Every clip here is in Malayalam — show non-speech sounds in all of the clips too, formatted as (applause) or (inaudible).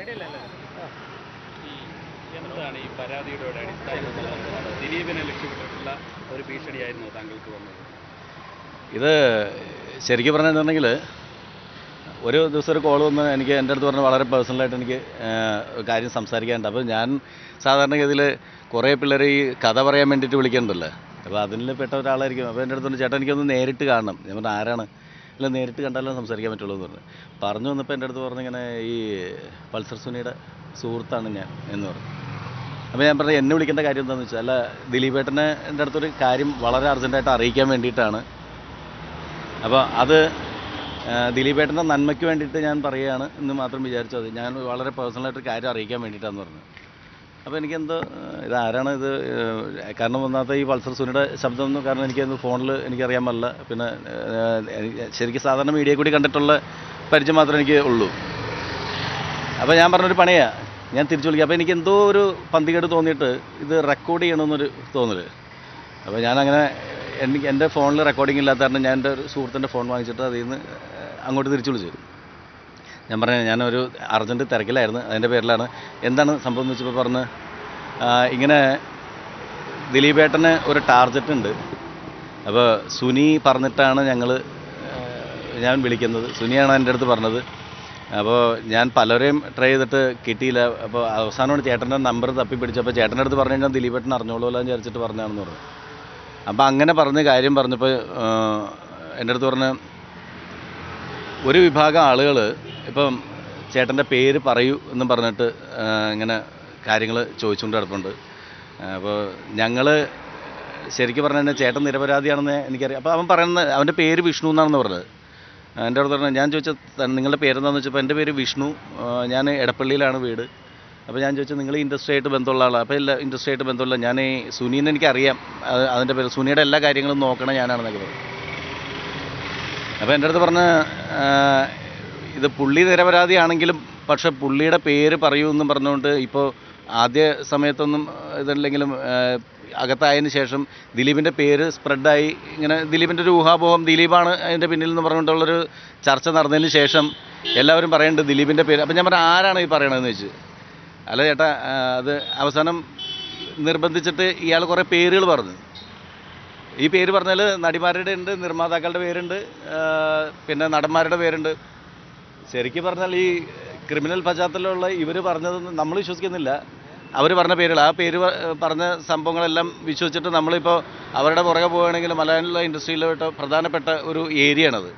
ഈ എന്താണ് ഈ പരാതിയുടെ അടിസ്ഥാനം? ദിലീപിനെ ലക്ഷ്യമിട്ടിട്ടുള്ള ഒരു ഭീഷണിയായിരുന്നു താങ്കൾക്ക് വന്നത്. ഇത് ശരിക്കും പറഞ്ഞിട്ടുണ്ടെങ്കിൽ ഒരു ദിവസം ഒരു കോൾ വന്ന് എനിക്ക് എന്റെ അടുത്ത് പറഞ്ഞ് വളരെ പേഴ്സണലായിട്ട് എനിക്ക് കാര്യം സംസാരിക്കാനുണ്ട്. അപ്പോൾ ഞാൻ സാധാരണഗതിയിൽ കുറേ പിള്ളേർ ഈ കഥ പറയാൻ വേണ്ടിയിട്ട് വിളിക്കണ്ടല്ലോ അപ്പോൾ അതിൽ പെട്ട ഒരാളായിരിക്കും. അപ്പോൾ എന്റെ അടുത്ത് പറഞ്ഞു ചേട്ടാ എനിക്കൊന്ന് നേരിട്ട് കാണണം. ഞാൻ പറഞ്ഞു ആരാണ്? ഇല്ല നേരിട്ട് കണ്ടാലും സംസാരിക്കാൻ പറ്റുള്ളൂ എന്ന് പറഞ്ഞു. പറഞ്ഞു വന്നപ്പോൾ എന്റെ അടുത്ത് പറഞ്ഞു ഇങ്ങനെ ഈ പൾസർ സുനിയുടെ സുഹൃത്താണ് ഞാൻ എന്ന് പറഞ്ഞു. അപ്പോൾ ഞാൻ പറഞ്ഞത് എന്നെ വിളിക്കേണ്ട കാര്യം എന്താണെന്ന് വെച്ചാൽ അല്ല ദിലീപേട്ടനെ എന്റെ അടുത്തൊരു കാര്യം വളരെ അർജന്റായിട്ട് അറിയിക്കാൻ വേണ്ടിയിട്ടാണ്. അപ്പോൾ അത് ദിലീപേട്ടന്റെ നന്മയ്ക്ക് വേണ്ടിയിട്ട് ഞാൻ പറയുകയാണ് എന്ന് മാത്രം വിചാരിച്ചു അത് ഞാൻ വളരെ പേഴ്സണലായിട്ട് കാര്യം അറിയിക്കാൻ വേണ്ടിയിട്ടാണെന്ന് പറഞ്ഞു. അപ്പോൾ എനിക്കെന്തോ ഇത് ആരാണ് ഇത് കാരണം ഒന്നാമത്തെ ഈ പൾസർ സുനിയുടെ ശബ്ദം കാരണം എനിക്കത് ഫോണിൽ എനിക്കറിയാൻ പറ്റില്ല. പിന്നെ ശരിക്കും സാധാരണ മീഡിയ കൂടി കണ്ടിട്ടുള്ള പരിചയം മാത്രമേ എനിക്ക് ഉള്ളൂ. അപ്പോൾ ഞാൻ പറഞ്ഞൊരു പണിയാ. ഞാൻ തിരിച്ചു വിളിക്കാം. അപ്പോൾ എനിക്ക് എന്തോ ഒരു പന്തികേട് തോന്നിയിട്ട് ഇത് റെക്കോർഡ് ചെയ്യണമെന്നൊരു തോന്നൽ അപ്പോൾ ഞാനങ്ങനെ എനിക്ക് എന്റെ ഫോണിൽ റെക്കോർഡിംഗ് ഇല്ലാത്ത കാരണം ഞാൻ എന്റെ ഒരു സുഹൃത്തിന്റെ ഫോൺ വാങ്ങിച്ചിട്ട് അതിൽ നിന്ന് അങ്ങോട്ട് തിരിച്ചു വിളിച്ചു ഞാൻ പറഞ്ഞു ഞാനൊരു അർജന്റ് തിരക്കിലായിരുന്നു. അതിന്റെ പേരിലാണ്. എന്താണ് സംഭവം എന്ന് വെച്ചപ്പോൾ പറഞ്ഞ് ഇങ്ങനെ ദിലീപേട്ടന് ഒരു ടാർജറ്റ് ഉണ്ട്. അപ്പോൾ സുനി പറഞ്ഞിട്ടാണ് ഞങ്ങൾ ഞാൻ വിളിക്കുന്നത്. സുനിയാണ് എന്റെ അടുത്ത് പറഞ്ഞത്. അപ്പോൾ ഞാൻ പലരെയും ട്രൈ ചെയ്തിട്ട് കിട്ടിയില്ല. അപ്പോൾ അവസാനമാണ് ചേട്ടന്റെ നമ്പർ തപ്പി പിടിച്ചപ്പോൾ ചേട്ടന്റെ അടുത്ത് പറഞ്ഞു കഴിഞ്ഞാൽ ദിലീപേട്ടൻ അറിഞ്ഞോളൂല്ലോ എന്ന് വിചാരിച്ചിട്ട് പറഞ്ഞാണെന്ന് പറഞ്ഞു. അപ്പോൾ അങ്ങനെ പറഞ്ഞ കാര്യം പറഞ്ഞപ്പോൾ എന്റെ അടുത്ത് പറഞ്ഞ് ഒരു വിഭാഗം ആളുകൾ ഇപ്പം ചേട്ടന്റെ പേര് പറയൂ എന്നും പറഞ്ഞിട്ട് ഇങ്ങനെ കാര്യങ്ങൾ ചോദിച്ചുകൊണ്ട് കിടപ്പുണ്ട് അപ്പോൾ ഞങ്ങൾ ശരിക്കും പറഞ്ഞു കഴിഞ്ഞാൽ ചേട്ടൻ നിരപരാധിയാണെന്ന് എനിക്കറിയാം. അപ്പോൾ അവൻ പറയുന്നത് അവന്റെ പേര് വിഷ്ണു എന്നാണെന്ന് പറഞ്ഞത്. എന്റെ അടുത്ത് പറഞ്ഞു ഞാൻ ചോദിച്ച നിങ്ങളുടെ പേരെന്താണെന്ന് വെച്ചപ്പോൾ എന്റെ പേര് വിഷ്ണു. ഞാൻ എടപ്പള്ളിയിലാണ് വീട്. അപ്പോൾ ഞാൻ ചോദിച്ചത് നിങ്ങൾ ഇൻഡസ്ട്രി ആയിട്ട് ബന്ധമുള്ള ആളാണ് അപ്പോൾ ഇല്ല ഇൻഡസ്ട്രി ആയിട്ട് ബന്ധമുള്ള ഞാൻ ഈ സുനീനെ എനിക്കറിയാം. അത് അതിന്റെ പേര് സുനിയുടെ എല്ലാ കാര്യങ്ങളും നോക്കണം ഞാനാണെന്നൊക്കെ പറഞ്ഞു. അപ്പോൾ എന്റെ അടുത്ത് പറഞ്ഞ് ഇത് പുള്ളി നിരപരാധിയാണെങ്കിലും പക്ഷെ പുള്ളിയുടെ പേര് പറയൂ എന്നും പറഞ്ഞുകൊണ്ട് ഇപ്പോൾ ആദ്യ സമയത്തൊന്നും ഇതല്ലെങ്കിലും അകത്തായതിന് ശേഷം ദിലീപിന്റെ പേര് സ്പ്രെഡായി. ഇങ്ങനെ ദിലീപിന്റെ ഒരു ഊഹാപോഹം ദിലീപാണ് അതിന്റെ പിന്നിൽ എന്ന് പറഞ്ഞുകൊണ്ടുള്ളൊരു ചർച്ച നടന്നതിന് ശേഷം എല്ലാവരും പറയുന്നുണ്ട് ദിലീപിന്റെ പേര്. അപ്പം ഞാൻ പറഞ്ഞു ആരാണ് ഈ പറയണതെന്ന് വെച്ച് അല്ല ചേട്ടാ അത് അവസാനം നിർബന്ധിച്ചിട്ട് ഇയാൾ കുറേ പേരുകൾ പറഞ്ഞു. ഈ പേര് പറഞ്ഞാൽ നടിമാരുടെ ഉണ്ട് നിർമ്മാതാക്കളുടെ പേരുണ്ട് പിന്നെ നടന്മാരുടെ പേരുണ്ട്. ശരിക്കും പറഞ്ഞാൽ ഈ ക്രിമിനൽ പശ്ചാത്തലമുള്ള ഇവർ പറഞ്ഞതൊന്നും നമ്മൾ വിശ്വസിക്കുന്നില്ല. അവർ പറഞ്ഞ പേരുകൾ ആ പേര് പറഞ്ഞ സംഭവങ്ങളെല്ലാം വിശ്വസിച്ചിട്ട് നമ്മളിപ്പോൾ അവരുടെ പുറകെ പോവുകയാണെങ്കിൽ മലയാള ഇൻഡസ്ട്രിയിലോട്ട് പ്രധാനപ്പെട്ട ഒരു ഏരിയയാണത്.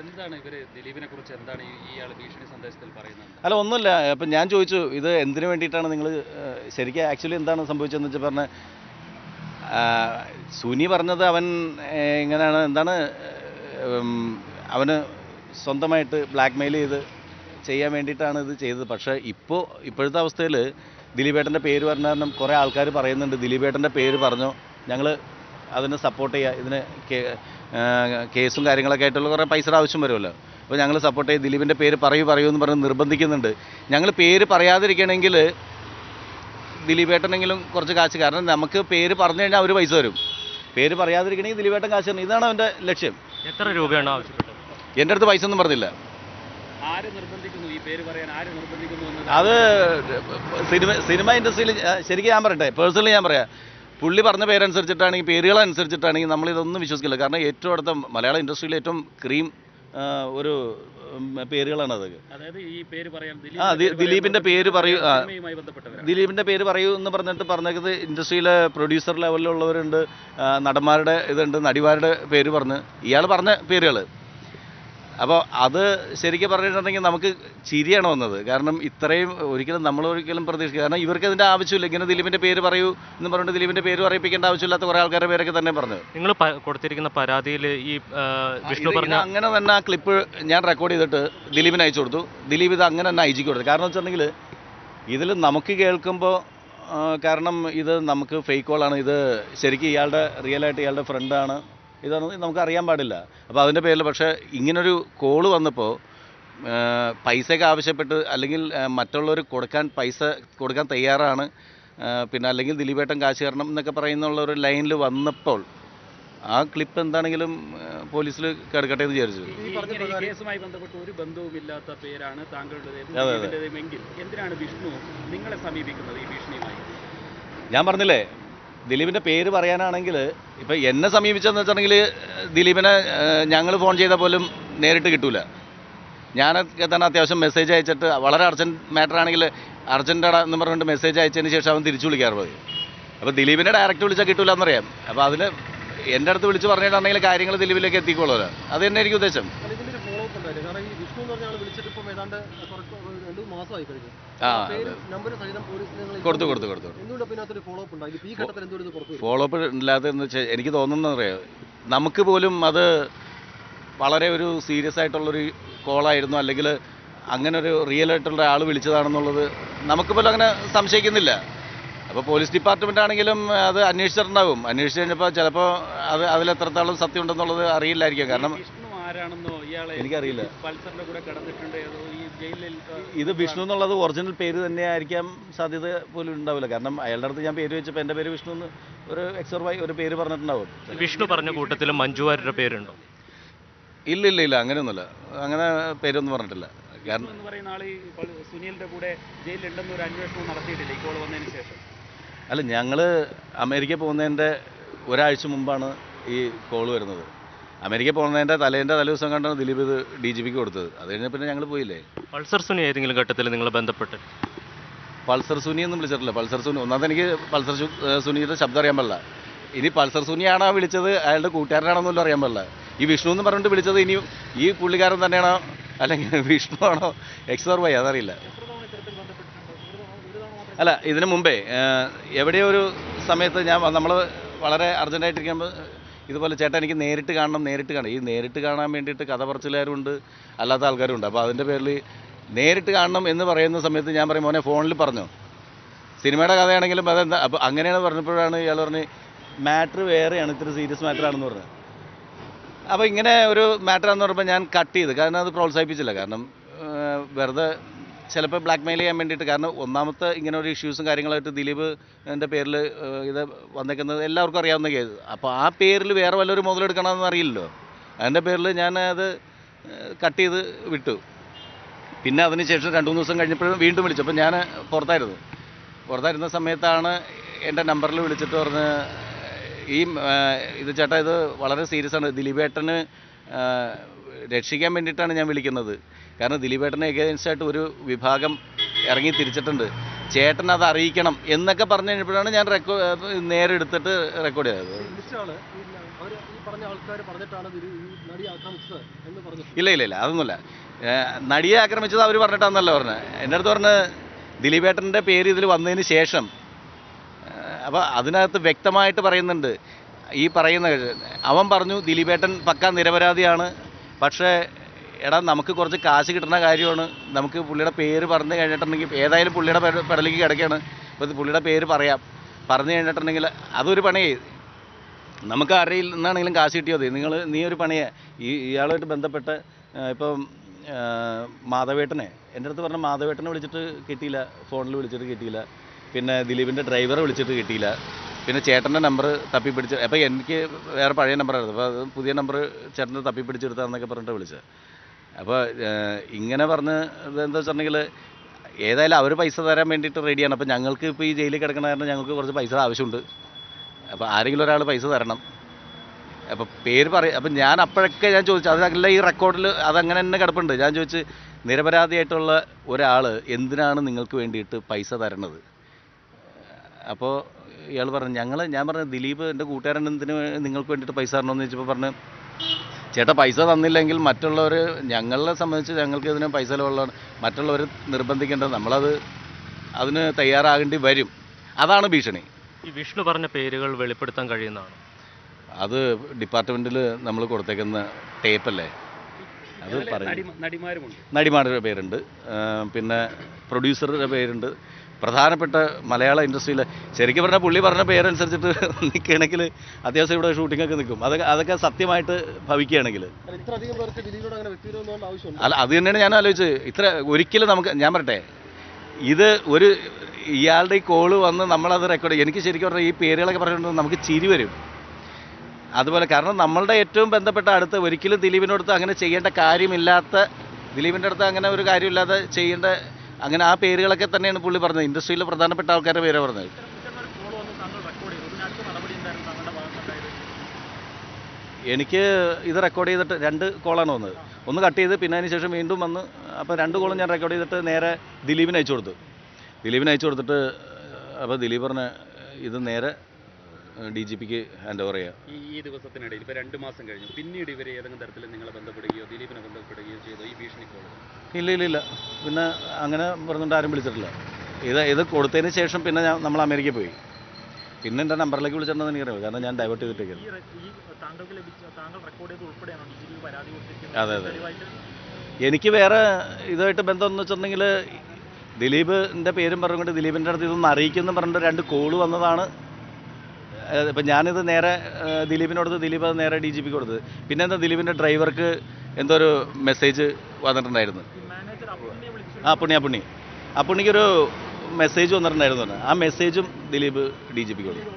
എന്താണ് ഇവർ ദിലീപിനെ കുറിച്ച് എന്താണ് ഇയാൾ ഭീഷണി സന്ദേശത്തിൽ പറയുന്നത്? അല്ല ഒന്നുമില്ല. അപ്പം ഞാൻ ചോദിച്ചു ഇത് എന്തിനു വേണ്ടിയിട്ടാണ് നിങ്ങൾ ശരിക്കും ആക്ച്വലി എന്താണ് സംഭവിച്ചതെന്ന് വെച്ചാൽ പറഞ്ഞ സുനി പറഞ്ഞത് അവൻ എങ്ങനെയാണ് എന്താണ് അവന് സ്വന്തമായിട്ട് ബ്ലാക്ക് മെയിൽ ചെയ്ത് ചെയ്യാൻ വേണ്ടിയിട്ടാണ് ഇത് ചെയ്തത്. പക്ഷേ ഇപ്പോൾ ഇപ്പോഴത്തെ അവസ്ഥയിൽ ദിലീപേട്ടന്റെ പേര് പറഞ്ഞ കാരണം കുറേ ആൾക്കാർ പറയുന്നുണ്ട്. ദിലീപേട്ടന്റെ പേര് പറഞ്ഞു. ഞങ്ങൾ അതിനെ സപ്പോർട്ട് ചെയ്യുക ഇതിന് കേസും കാര്യങ്ങളൊക്കെ ആയിട്ടുള്ള കുറേ പൈസയുടെ ആവശ്യം വരുമല്ലോ. അപ്പോൾ ഞങ്ങൾ സപ്പോർട്ട് ചെയ്ത് ദിലീപിന്റെ പേര് പറയൂ പറയൂ എന്ന് പറഞ്ഞ് നിർബന്ധിക്കുന്നുണ്ട്. ഞങ്ങൾ പേര് പറയാതിരിക്കണമെങ്കിൽ ദിലീപേട്ടനെങ്കിലും കുറച്ച് കാശ്. കാരണം നമുക്ക് പേര് പറഞ്ഞു കഴിഞ്ഞാൽ അവർ പൈസ വരും. പേര് പറയാതിരിക്കണമെങ്കിൽ ദിലീപേട്ടൻ കാശ് തരണം ഇതാണ് അവന്റെ ലക്ഷ്യം. എത്ര രൂപയാണ് ആവശ്യപ്പെട്ടത്? എന്റെ അടുത്ത് പൈസ ഒന്നും പറഞ്ഞില്ല. അത് സിനിമ സിനിമ ഇൻഡസ്ട്രിയിൽ ശരിക്കും ഞാൻ പറയട്ടെ പേഴ്സണലി ഞാൻ പറയാം. പുള്ളി പറഞ്ഞ പേരനുസരിച്ചിട്ടാണെങ്കിൽ പേരുകൾ അനുസരിച്ചിട്ടാണെങ്കിൽ നമ്മളിതൊന്നും വിശ്വസിക്കില്ല. കാരണം ഏറ്റവും അടുത്ത മലയാള ഇൻഡസ്ട്രിയിലെ ഏറ്റവും ക്രീം ഒരു പേരുകളാണ് അതൊക്കെ. ആ ദിലീപിന്റെ പേര് പറയൂ ദിലീപിന്റെ ദിലീപിന്റെ പേര് പറയൂ എന്ന് പറഞ്ഞിട്ട് പറഞ്ഞത് ഇൻഡസ്ട്രിയിലെ പ്രൊഡ്യൂസർ ലെവലിലുള്ളവരുണ്ട് നടന്മാരുടെ ഇതുണ്ട് നടിമാരുടെ പേര് പറഞ്ഞ് ഇയാൾ പറഞ്ഞ പേരുകൾ അപ്പോൾ അത് ശരിക്കും പറഞ്ഞിട്ടുണ്ടെങ്കിൽ നമുക്ക് ചിരിയാണ് വന്നത്. കാരണം ഇത്രയും ഒരിക്കലും നമ്മൾ ഒരിക്കലും പ്രതീക്ഷിക്കുക കാരണം ഇവർക്ക് ഇതിന്റെ ആവശ്യമില്ല. ഇങ്ങനെ ദിലീപിന്റെ പേര് പറയൂ എന്ന് പറഞ്ഞിട്ട് ദിലീപിന്റെ പേര് പറയിപ്പിക്കേണ്ട ആവശ്യമില്ലാത്ത കുറേ ആൾക്കാരുടെ പേരൊക്കെ തന്നെ പറഞ്ഞു. നിങ്ങൾ കൊടുത്തിരിക്കുന്ന പരാതിയിൽ ഈ വിഷ്ണു പറഞ്ഞ അങ്ങനെ തന്നെ ആ ക്ലിപ്പ് ഞാൻ റെക്കോർഡ് ചെയ്തിട്ട് ദിലീപിന് അയച്ചു കൊടുത്തു. ദിലീപ് ഇത് അങ്ങനെ തന്നെ അയച്ചു കൊടുത്തു. കാരണം വെച്ചിട്ടുണ്ടെങ്കിൽ ഇതിൽ നമുക്ക് കേൾക്കുമ്പോൾ കാരണം ഇത് നമുക്ക് ഫേക്ക് കോളാണ് ഇത് ശരിക്കും ഇയാളുടെ റിയലായിട്ട് ഇയാളുടെ ഫ്രണ്ടാണ് ഇതൊന്നും നമുക്ക് അറിയാൻ പാടില്ല. അപ്പോൾ അതിന്റെ പേരിൽ പക്ഷേ ഇങ്ങനൊരു കോൾ വന്നപ്പോൾ പൈസയൊക്കെ ആവശ്യപ്പെട്ട് അല്ലെങ്കിൽ മറ്റുള്ളവർ കൊടുക്കാൻ പൈസ കൊടുക്കാൻ തയ്യാറാണ്. പിന്നെ അല്ലെങ്കിൽ ദിലീപേട്ടൻ കാശ് തരണം എന്നൊക്കെ പറയുന്നുള്ള ഒരു ലൈനിൽ വന്നപ്പോൾ ആ ക്ലിപ്പ് എന്താണെങ്കിലും പോലീസിൽ കിടക്കട്ടെ എന്ന് വിചാരിച്ചു. കേസുമായി ബന്ധപ്പെട്ട് ഒരു ബന്ധവുമില്ലാത്ത പേരാണ്. എന്തിനാണ് വിഷ്ണു നിങ്ങളെ സമീപിക്കുന്നത് ഈ ഭീഷണിയുമായി? ഞാൻ പറഞ്ഞില്ലേ ദിലീപിന്റെ പേര് പറയാനാണെങ്കിൽ ഇപ്പം എന്നെ സമീപിച്ചതെന്ന് വെച്ചിട്ടുണ്ടെങ്കിൽ ദിലീപിനെ ഞങ്ങൾ ഫോൺ ചെയ്താൽ പോലും നേരിട്ട് കിട്ടൂല. ഞാനൊക്കെ തന്നെ അത്യാവശ്യം മെസ്സേജ് അയച്ചിട്ട് വളരെ അർജന്റ് മാറ്റർ ആണെങ്കിൽ അർജന്റാണ് എന്ന് പറഞ്ഞിട്ട് മെസ്സേജ് അയച്ചതിന് ശേഷം അവൻ തിരിച്ചു വിളിക്കാറുള്ളത് അപ്പോൾ ദിലീപിനെ ഡയറക്റ്റ് വിളിച്ചാൽ കിട്ടൂല എന്നറിയാം അപ്പോൾ അതിന് എന്റെ അടുത്ത് വിളിച്ച് പറഞ്ഞിട്ടുണ്ടെങ്കിൽ കാര്യങ്ങൾ ദിലീപിലേക്ക് എത്തിക്കോളൂല്ലോ അത് തന്നെ എനിക്ക് ഉദ്ദേശം കൊടുത്തു കൊടുത്തു കൊടുത്തു ഫോളോ അപ്പ്? ഇല്ലാത്തതെന്ന് വെച്ചാൽ എനിക്ക് തോന്നുന്നത് അറിയാം നമുക്ക് പോലും അത് വളരെ ഒരു സീരിയസ് ആയിട്ടുള്ളൊരു കോളായിരുന്നു അല്ലെങ്കിൽ അങ്ങനെ ഒരു റിയൽ ആയിട്ടുള്ള ആൾ വിളിച്ചതാണെന്നുള്ളത് നമുക്ക് പോലും അങ്ങനെ സംശയിക്കുന്നില്ല. അപ്പോൾ പോലീസ് ഡിപ്പാർട്ട്മെന്റ് ആണെങ്കിലും അത് അന്വേഷിച്ചിട്ടുണ്ടാവും. അന്വേഷിച്ച് കഴിഞ്ഞപ്പോൾ ചിലപ്പോൾ അത് അതിൽ എത്രത്തോളം സത്യം ഉണ്ടെന്നുള്ളത് അറിയില്ലായിരിക്കും. കാരണം ആരാണെന്നോ ഇയാളെ എനിക്കറിയില്ല. കൂടെ കിടന്നിട്ടുണ്ട്. ജയിലിൽ ഇത് വിഷ്ണു എന്നുള്ളത് ഒറിജിനൽ പേര് തന്നെ ആയിരിക്കാം സാധ്യത പോലും ഉണ്ടാവില്ല. കാരണം അയാളുടെ അടുത്ത് ഞാൻ പേര് വെച്ചപ്പോൾ എന്റെ പേര് വിഷ്ണു എന്ന് ഒരു എക്സർവായി ഒരു പേര് പറഞ്ഞിട്ടുണ്ടാവും. വിഷ്ണു പറഞ്ഞ കൂട്ടത്തിൽ മഞ്ജു വാര്യരുടെ പേരുണ്ടോ? ഇല്ല ഇല്ല ഇല്ല അങ്ങനെയൊന്നുമില്ല. അങ്ങനെ പേരൊന്നും പറഞ്ഞിട്ടില്ല. കാരണം എന്ന് പറയുന്ന ആൾ സുനിലിന്റെ കൂടെ ജയിലിലുണ്ടെന്ന് ഒരു അന്വേഷണം നടത്തിയിട്ടില്ല? ഈ കോൾ വന്നതിന് ശേഷം. അല്ല ഞങ്ങൾ അമേരിക്ക പോകുന്നതിന്റെ ഒരാഴ്ച മുമ്പാണ് ഈ കോൾ വരുന്നത്. അമേരിക്ക പോകുന്നതിന്റെ തലേന്റെ തലേ ദിവസം കണ്ടാണ് ദിലീപ് ഇത് ഡി ജി പിക്ക് കൊടുത്തത്. അത് കഴിഞ്ഞ പിന്നെ ഞങ്ങൾ പോയില്ലേ? പൾസർ സുനി ഏതെങ്കിലും ഘട്ടത്തിൽ നിങ്ങൾ ബന്ധപ്പെട്ട്. പൾസർ സുനി ഒന്നും വിളിച്ചിട്ടില്ല. പൾസർ സുനി ഒന്നാമത് എനിക്ക് പൾസർ സുനിയുടെ ശബ്ദം അറിയാൻ പാടില്ല. ഇനി പൾസർ സുനിയാണോ വിളിച്ചത്? അയാളുടെ കൂട്ടുകാരനാണെന്നല്ലോ അറിയാൻ പാടില്ല. ഈ വിഷ്ണു എന്ന് പറഞ്ഞിട്ട് വിളിച്ചത് ഇനി ഈ പുള്ളിക്കാരൻ തന്നെയാണോ? അല്ലെങ്കിൽ വിഷ്ണു ആണോ? എക്സോർ വൈ അതറിയില്ല. അല്ല ഇതിനു മുമ്പേ എവിടെയൊരു എവിടെയോ ഒരു സമയത്ത് ഞാൻ നമ്മൾ വളരെ അർജന്റായിട്ടിരിക്കുമ്പോൾ ഇതുപോലെ ചേട്ടൻ എനിക്ക് നേരിട്ട് കാണണം നേരിട്ട് കാണണം. ഈ നേരിട്ട് കാണാൻ വേണ്ടിയിട്ട് കഥ പറച്ചിലുകാരുണ്ട് അല്ലാത്ത ആൾക്കാരുണ്ട്. അപ്പോൾ അതിന്റെ പേരിൽ നേരിട്ട് കാണണം എന്ന് പറയുന്ന സമയത്ത് ഞാൻ പറയും മോനെ ഫോണിൽ പറഞ്ഞു. സിനിമയുടെ കഥയാണെങ്കിലും അതെന്താ? അപ്പോൾ അങ്ങനെയാണ് പറഞ്ഞപ്പോഴാണ് ഇയാൾ പറഞ്ഞ് മാറ്റർ വേറെയാണ് ഇത്ര സീരിയസ് മാറ്റർ ആണെന്ന് പറഞ്ഞത്. അപ്പോൾ ഇങ്ങനെ ഒരു മാറ്റർ ആണെന്ന് പറയുമ്പോൾ ഞാൻ കട്ട് ചെയ്ത് കാരണം അത് പ്രോത്സാഹിപ്പിച്ചില്ല. കാരണം വെറുതെ ചിലപ്പോൾ ബ്ലാക്ക് മെയിൽ ചെയ്യാൻ വേണ്ടിയിട്ട്. കാരണം ഒന്നാമത്തെ ഇങ്ങനെ ഒരു ഇഷ്യൂസും കാര്യങ്ങളായിട്ട് ദിലീപ് എന്റെ പേരിൽ ഇത് വന്നേക്കുന്നത് എല്ലാവർക്കും അറിയാവുന്ന കേസ്. അപ്പോൾ ആ പേരിൽ വേറെ വല്ലൊരു മുതലെടുക്കണമെന്ന് അറിയില്ലല്ലോ. അതിന്റെ പേരിൽ ഞാൻ അത് കട്ട് ചെയ്ത് വിട്ടു. പിന്നെ അതിന് ശേഷം രണ്ട് മൂന്ന് ദിവസം കഴിഞ്ഞപ്പോഴും വീണ്ടും വിളിച്ചു. അപ്പോൾ ഞാൻ പുറത്തായിരുന്നു. പുറത്തായിരുന്ന സമയത്താണ് എന്റെ നമ്പറിൽ വിളിച്ചിട്ട് പറഞ്ഞ് ഈ ഇത് ചേട്ടാ ഇത് വളരെ സീരിയസ് ആണ്. ദിലീപേട്ടന് രക്ഷിക്കാൻ വേണ്ടിയിട്ടാണ് ഞാൻ വിളിക്കുന്നത്. കാരണം ദിലീപേട്ടനെ എഗെയിൻസ്റ്റ് ആയിട്ട് ഒരു വിഭാഗം ഇറങ്ങി തിരിച്ചിട്ടുണ്ട്. ചേട്ടൻ അത് അറിയിക്കണം എന്നൊക്കെ പറഞ്ഞു കഴിഞ്ഞപ്പോഴാണ് ഞാൻ റെക്കോ നേരെ എടുത്തിട്ട് റെക്കോർഡ് ചെയ്തത്. ഇല്ല ഇല്ല ഇല്ല അതൊന്നുമില്ല. നടിയെ ആക്രമിച്ചത് അവർ പറഞ്ഞിട്ടാന്നല്ല പറഞ്ഞത്. എന്റെ അടുത്ത് പറഞ്ഞ് ദിലീപേട്ടന്റെ പേര് ഇതിൽ വന്നതിന് ശേഷം അപ്പോൾ അതിനകത്ത് വ്യക്തമായിട്ട് പറയുന്നുണ്ട്. ഈ പറയുന്ന അവൻ പറഞ്ഞു ദിലീപേട്ടൻ പക്ക നിരപരാധിയാണ്. പക്ഷേ എടാ നമുക്ക് കുറച്ച് കാശ് കിട്ടുന്ന കാര്യമാണ്. നമുക്ക് പുള്ളിയുടെ പേര് പറഞ്ഞു കഴിഞ്ഞിട്ടുണ്ടെങ്കിൽ ഏതായാലും പുള്ളിയുടെ പെട- പെടലേക്ക് കിടക്കുകയാണ്. അപ്പോൾ പുള്ളിയുടെ പേര് പറയാം. പറഞ്ഞു കഴിഞ്ഞിട്ടുണ്ടെങ്കിൽ അതൊരു പണിയേ. നമുക്ക് ആരെയിൽ നിന്നാണെങ്കിലും കാശ് കിട്ടിയോ മതി. നിങ്ങൾ നീ ഒരു പണിയെ. ഈ ഇയാളുമായിട്ട് ബന്ധപ്പെട്ട് ഇപ്പം മാധവേട്ടനെ. എന്റെ അടുത്ത് പറഞ്ഞ മാധവേട്ടനെ വിളിച്ചിട്ട് കിട്ടിയില്ല. ഫോണിൽ വിളിച്ചിട്ട് കിട്ടിയില്ല. പിന്നെ ദിലീപിന്റെ ഡ്രൈവറെ വിളിച്ചിട്ട് കിട്ടിയില്ല. പിന്നെ ചേട്ടന്റെ നമ്പർ തപ്പി പിടിച്ച് അപ്പോൾ എനിക്ക് വേറെ പഴയ നമ്പറായിരുന്നു. അപ്പോൾ അത് പുതിയ നമ്പർ ചേട്ടന്റെ തപ്പി പിടിച്ചെടുത്താന്നൊക്കെ പറഞ്ഞിട്ട് വിളിച്ചത്. അപ്പോൾ ഇങ്ങനെ പറഞ്ഞ് എന്താ വെച്ചിട്ടുണ്ടെങ്കിൽ ഏതായാലും അവർ പൈസ തരാൻ വേണ്ടിയിട്ട് റെഡിയാണ് അപ്പോൾ ഞങ്ങൾക്ക് ഇപ്പോൾ ഈ ജയിലിൽ കിടക്കണ കാരണം ഞങ്ങൾക്ക് കുറച്ച് പൈസ ആവശ്യമുണ്ട്. അപ്പോൾ ആരെങ്കിലും ഒരാൾ പൈസ തരണം. അപ്പോൾ പേര് പറയും അപ്പം ഞാൻ അപ്പോഴൊക്കെ ഞാൻ ചോദിച്ചു അതല്ല ഈ റെക്കോർഡിൽ അതങ്ങനെ തന്നെ കിടപ്പുണ്ട്. ഞാൻ ചോദിച്ച് നിരപരാധിയായിട്ടുള്ള ഒരാൾ എന്തിനാണ് നിങ്ങൾക്ക് വേണ്ടിയിട്ട് പൈസ തരണത്? അപ്പോൾ ഇയാൾ പറഞ്ഞു ഞങ്ങൾ ഞാൻ പറഞ്ഞു ദിലീപ് എന്റെ കൂട്ടുകാരൻ എന്തിന് നിങ്ങൾക്ക് വേണ്ടിയിട്ട് പൈസ തരണമെന്ന് ചോദിച്ചപ്പോൾ പറഞ്ഞു ചേട്ടാ പൈസ തന്നില്ലെങ്കിൽ മറ്റുള്ളവർ ഞങ്ങളെ സംബന്ധിച്ച് ഞങ്ങൾക്ക് ഇതിന് പൈസ ചിലവുള്ളതാണ്. മറ്റുള്ളവർ നിർബന്ധിക്കേണ്ടത് നമ്മളത് അതിന് തയ്യാറാകേണ്ടി വരും. അതാണ് ഭീഷണി. ഈ വിഷ്ണു പറഞ്ഞ പേരുകൾ വെളിപ്പെടുത്താൻ കഴിയുന്നതാണ്. അത് ഡിപ്പാർട്ട്മെന്റിൽ നമ്മൾ കൊടുത്തേക്കുന്ന ടേപ്പല്ലേ? അത് പറയും. നടി- നടിമാരുടെ പേരുണ്ട്. പിന്നെ പ്രൊഡ്യൂസറുടെ പേരുണ്ട്. പ്രധാനപ്പെട്ട മലയാള ഇൻഡസ്ട്രിയിൽ ശരിക്കും പറഞ്ഞാൽ പുള്ളി പറഞ്ഞ പേരനുസരിച്ചിട്ട് (laughs) നിൽക്കുകയാണെങ്കിൽ അത്യാവശ്യം ഇവിടെ ഷൂട്ടിങ്ങൊക്കെ നിൽക്കും. അതൊക്കെ അതൊക്കെ സത്യമായിട്ട് ഭവിക്കുകയാണെങ്കിൽ. അല്ല, അത് തന്നെയാണ് ഞാൻ ആലോചിച്ചത്. ഇത്ര ഒരിക്കലും നമുക്ക് ഞാൻ പറട്ടെ ഇത് ഒരു ഇയാളുടെ ഈ കോൾ വന്ന് നമ്മളത് റെക്കോർഡ് എനിക്ക് ശരിക്കും പറഞ്ഞാൽ ഈ പേരുകളൊക്കെ പറയുന്നത് നമുക്ക് ചിരി വരും. അതുപോലെ കാരണം നമ്മളുടെ ഏറ്റവും ബന്ധപ്പെട്ട അടുത്ത് ഒരിക്കലും ദിലീപിനടുത്ത് അങ്ങനെ ചെയ്യേണ്ട കാര്യമില്ലാത്ത ദിലീപിന്റെ അടുത്ത് അങ്ങനെ ഒരു കാര്യമില്ലാതെ ചെയ്യേണ്ട അങ്ങനെ ആ പേരുകളൊക്കെ തന്നെയാണ് പുള്ളി പറഞ്ഞത്. ഇൻഡസ്ട്രിയിലെ പ്രധാനപ്പെട്ട ആൾക്കാരുടെ പേരെ പറഞ്ഞത്. എനിക്ക് ഇത് റെക്കോർഡ് ചെയ്തിട്ട് രണ്ട് കോളാണ് വന്നത്. ഒന്ന് കട്ട് ചെയ്ത് പിന്നെ അതിന് ശേഷം വീണ്ടും വന്ന് അപ്പോൾ രണ്ട് കോളും ഞാൻ റെക്കോർഡ് ചെയ്തിട്ട് നേരെ ദിലീപിന് അയച്ചു കൊടുത്തു. ദിലീപിന് അയച്ചു കൊടുത്തിട്ട് അപ്പോൾ ദിലീപ് പറഞ്ഞ ഇത് നേരെ D G pick hand over ചെയ്യാം. ഈ ദിവസത്തിനിടയിൽ ഇപ്പോൾ രണ്ട് മാസം കഴിഞ്ഞു. പിന്നീട് ഇവരെ ഏതെങ്കിലും തരത്തിൽ നിങ്ങളെ ബന്ധപ്പെടുകയോ ദിലീപിനെ ബന്ധപ്പെടുകയോ ചെയ്തോ ഈ ഭീഷണി കോൾ ഇല്ല ഇല്ല ഇല്ല. പിന്നെ അങ്ങനെ പറഞ്ഞുകൊണ്ട് ആരും വിളിച്ചിട്ടില്ല. ഇത് ഇത് കൊടുത്തതിന് ശേഷം പിന്നെ ഞാൻ നമ്മൾ അമേരിക്കയിൽ പോയി. പിന്നെ എന്റെ നമ്പറിലേക്ക് വിളിച്ചിട്ടുണ്ടെന്ന് എനിക്കറിയാം കാരണം ഞാൻ ഡൈവേർട്ട് ചെയ്തിട്ടേക്കാണ്. താങ്കൾക്ക് ലഭിച്ച താങ്കൾ റെക്കോർഡ് ചെയ്ത് ഉൾപ്പെടെയാണോ? ഡി പരാതി കൊടുത്തിരിക്കുന്നത്? അതെ, അതെ. എനിക്ക് വേറെ ഇതുമായിട്ട് ബന്ധം എന്ന് വെച്ചിട്ടുണ്ടെങ്കിൽ ദിലീപിന്റെ പേരും പറഞ്ഞുകൊണ്ട് ദിലീപിന്റെ അടുത്ത് ഇതൊന്നും അറിയിക്കുന്നു പറഞ്ഞിട്ട് രണ്ട് കോൾ വന്നതാണ്. ഇപ്പം ഞാനിത് നേരെ ദിലീപിനോട് ദിലീപിനോടത്ത് ദിലീപ് അത് നേരെ ഡി ജി പിക്ക് കൊടുത്തത്. പിന്നെ എന്താ ദിലീപിന്റെ ഡ്രൈവർക്ക് എന്തോ ഒരു മെസ്സേജ് വന്നിട്ടുണ്ടായിരുന്നു ഈ മാനേജർ അപ്പുണ്ണിയെ വിളിച്ചു ആ പുണ്ണി ആ പുണ്ണി ആ പുണ്ണിക്കൊരു മെസ്സേജ് വന്നിട്ടുണ്ടായിരുന്നു. ആ മെസ്സേജും ദിലീപ് ഡി ജി പിക്ക് കൊടുത്തു.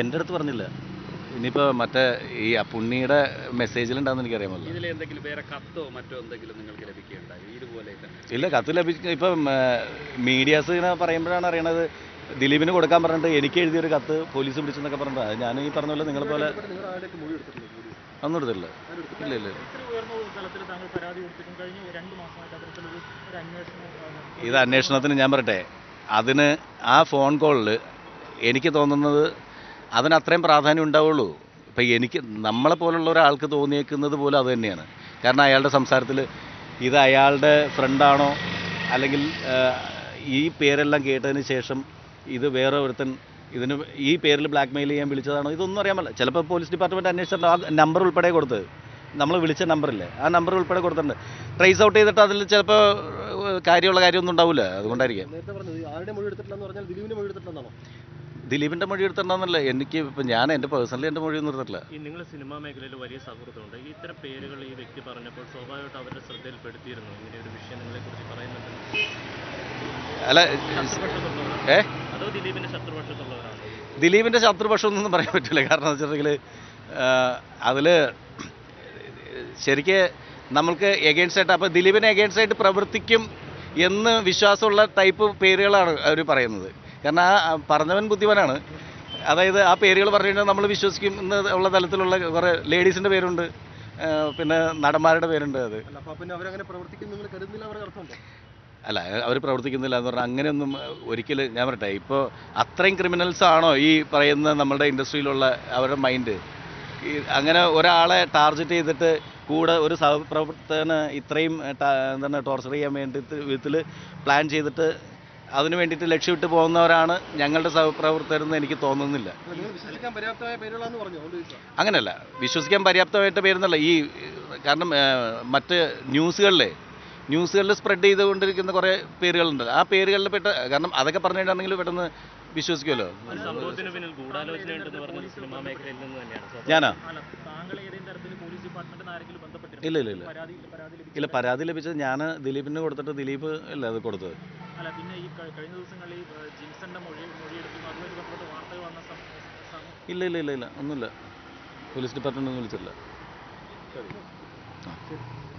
എന്റെ അടുത്ത് പറഞ്ഞില്ല. ഇനിയിപ്പോൾ മറ്റേ ഈ അപ്പുണ്ണിയുടെ പുണ്ണിയുടെ മെസ്സേജിലുണ്ടാകുന്ന എനിക്കറിയാമല്ലോ. ഇതിൽ എന്തെങ്കിലും വേറെ കത്തോ മറ്റോ എന്തെങ്കിലും നിങ്ങൾക്ക് ലഭിക്കുകയുണ്ടായി? ഇതുപോലെയൊക്കെ ഇല്ല കത്ത് ലഭിക്കും ഇപ്പം മീഡിയാസ് ഇങ്ങനെ പറയുമ്പോഴാണ് അറിയണത് ദിലീപിന് കൊടുക്കാൻ പറഞ്ഞിട്ട് എനിക്ക് എഴുതിയൊരു കത്ത് പോലീസ് പിടിച്ചെന്നൊക്കെ പറഞ്ഞിട്ട് ഞാൻ ഈ പറഞ്ഞ പോലെ നിങ്ങളെ പോലെ ഒന്നും എടുത്തില്ല ഇല്ല ഇല്ല ഇത് അന്വേഷണത്തിന് ഞാൻ പറട്ടെ അതിന് ആ ഫോൺ കോളിൽ എനിക്ക് തോന്നുന്നത് അതിന് അത്രയും പ്രാധാന്യം ഉണ്ടാവുള്ളൂ. ഇപ്പം എനിക്ക് നമ്മളെ പോലുള്ള ഒരാൾക്ക് തോന്നിയേക്കുന്നത് പോലും അത് തന്നെയാണ്. കാരണം അയാളുടെ സംസാരത്തിൽ ഇത് അയാളുടെ ഫ്രണ്ടാണോ അല്ലെങ്കിൽ ഈ പേരെല്ലാം കേട്ടതിന് ശേഷം ഇത് വേറെ ഒരുത്തൻ ഇതിന് ഈ പേരിൽ ബ്ലാക്ക് മെയിൽ ചെയ്യാൻ വിളിച്ചതാണോ? ഇതൊന്നും അറിയാൻ പറ്റില്ല. ചിലപ്പോൾ പോലീസ് ഡിപ്പാർട്ട്മെന്റ് അന്വേഷിച്ചിട്ടുണ്ട് ആ നമ്പർ ഉൾപ്പെടെ കൊടുത്തത് നമ്മൾ വിളിച്ച നമ്പറില്ലേ ആ നമ്പർ ഉൾപ്പെടെ കൊടുത്തിട്ടുണ്ട്. ട്രേസ് ഔട്ട് ചെയ്തിട്ട് അതിൽ ചിലപ്പോൾ കാര്യമുള്ള കാര്യമൊന്നും ഉണ്ടാവില്ല അതുകൊണ്ടായിരിക്കും. മൊഴി എടുത്തിട്ടില്ല മൊഴി ദിലീപിന്റെ മൊഴി എടുത്തിട്ടുണ്ടെന്നല്ല. എനിക്ക് ഇപ്പം ഞാൻ എന്റെ പേഴ്സണലി എന്റെ മൊഴിയൊന്നും എടുത്തിട്ടില്ല. ഈ നിങ്ങൾ സിനിമാ മേഖലയിൽ വലിയ സൗഹൃദമുണ്ട്. ഈ ഇത്തരം പേരുകൾ ഈ വ്യക്തി പറഞ്ഞപ്പോൾ സ്വാഭാവികമായിട്ട് അവരുടെ ശ്രദ്ധയിൽപ്പെടുത്തിയിരുന്നു. ഇങ്ങനെ ഒരു വിഷയം നിങ്ങളെക്കുറിച്ച് പറയുന്നുണ്ട്. അല്ല ഏഹ് ഏ? അതോ ദിലീപിന്റെ ശത്രുപക്ഷത്തുള്ളവരാണോ? ശത്രുപക്ഷം ഒന്നും പറയാൻ പറ്റില്ല. കാരണം എന്ന് വെച്ചിട്ടുണ്ടെങ്കിൽ അതിൽ ശരിക്ക് നമ്മൾക്ക് എഗെയിൻസ്റ്റ് ആയിട്ട് അപ്പോൾ ദിലീപിനെ എഗെയിൻസ്റ്റ് ആയിട്ട് പ്രവർത്തിക്കും എന്ന് വിശ്വാസമുള്ള ടൈപ്പ് പേരുകളാണ് അവർ പറയുന്നത്. കാരണം ആ പറഞ്ഞവൻ ബുദ്ധിമാനാണ്. അതായത് ആ പേരുകൾ പറഞ്ഞിട്ട് നമ്മൾ വിശ്വസിക്കും എന്ന് ഉള്ള തലത്തിലുള്ള കുറേ ലേഡീസിന്റെ പേരുണ്ട്. പിന്നെ നടന്മാരുടെ പേരുണ്ട് അത്. അല്ല അവർ പ്രവർത്തിക്കുന്നില്ല എന്ന് പറഞ്ഞാൽ അങ്ങനെയൊന്നും ഒരിക്കലും ഞാൻ പറയട്ടെ ഇപ്പോൾ അത്രയും ക്രിമിനൽസ് ആണോ ഈ പറയുന്ന നമ്മുടെ ഇൻഡസ്ട്രിയിലുള്ള അവരുടെ മൈൻഡ് അങ്ങനെ ഒരാളെ ടാർഗറ്റ് ചെയ്തിട്ട് കൂടെ ഒരു സഹപ്രവർത്തകന് ഇത്രയും എന്താണ് ടോർച്ചർ ചെയ്യാൻ വേണ്ടിയിട്ട് വിധത്തിൽ പ്ലാൻ ചെയ്തിട്ട് അതിനു വേണ്ടിയിട്ട് ലക്ഷ്യമിട്ട് പോകുന്നവരാണ് ഞങ്ങളുടെ സഹപ്രവർത്തകരെന്ന് എനിക്ക് തോന്നുന്നില്ല. അങ്ങനെയല്ല വിശ്വസിക്കാൻ പര്യാപ്തമായിട്ട് പേരുന്നല്ല ഈ കാരണം മറ്റ് ന്യൂസുകളിലെ ന്യൂസുകളിൽ സ്പ്രെഡ് ചെയ്തുകൊണ്ടിരിക്കുന്ന കുറേ പേരുകളുണ്ട്. ആ പേരുകളിൽ പെട്ട കാരണം അതൊക്കെ പറഞ്ഞിട്ടുണ്ടെങ്കിൽ പെട്ടെന്ന് വിശ്വസിക്കുമല്ലോ. ഞാനാ? ഇല്ല ഇല്ല ഇല്ല. ഇല്ല പരാതി ലഭിച്ചത് ഞാൻ ദിലീപിന് കൊടുത്തിട്ട് ദിലീപ് അല്ല അത് കൊടുത്തത്. ഇല്ല ഇല്ല ഇല്ല ഇല്ല. ഒന്നുമില്ല. പോലീസ് ഡിപ്പാർട്ട്മെന്റ് ഒന്നും വിളിച്ചിട്ടില്ല. ശരി.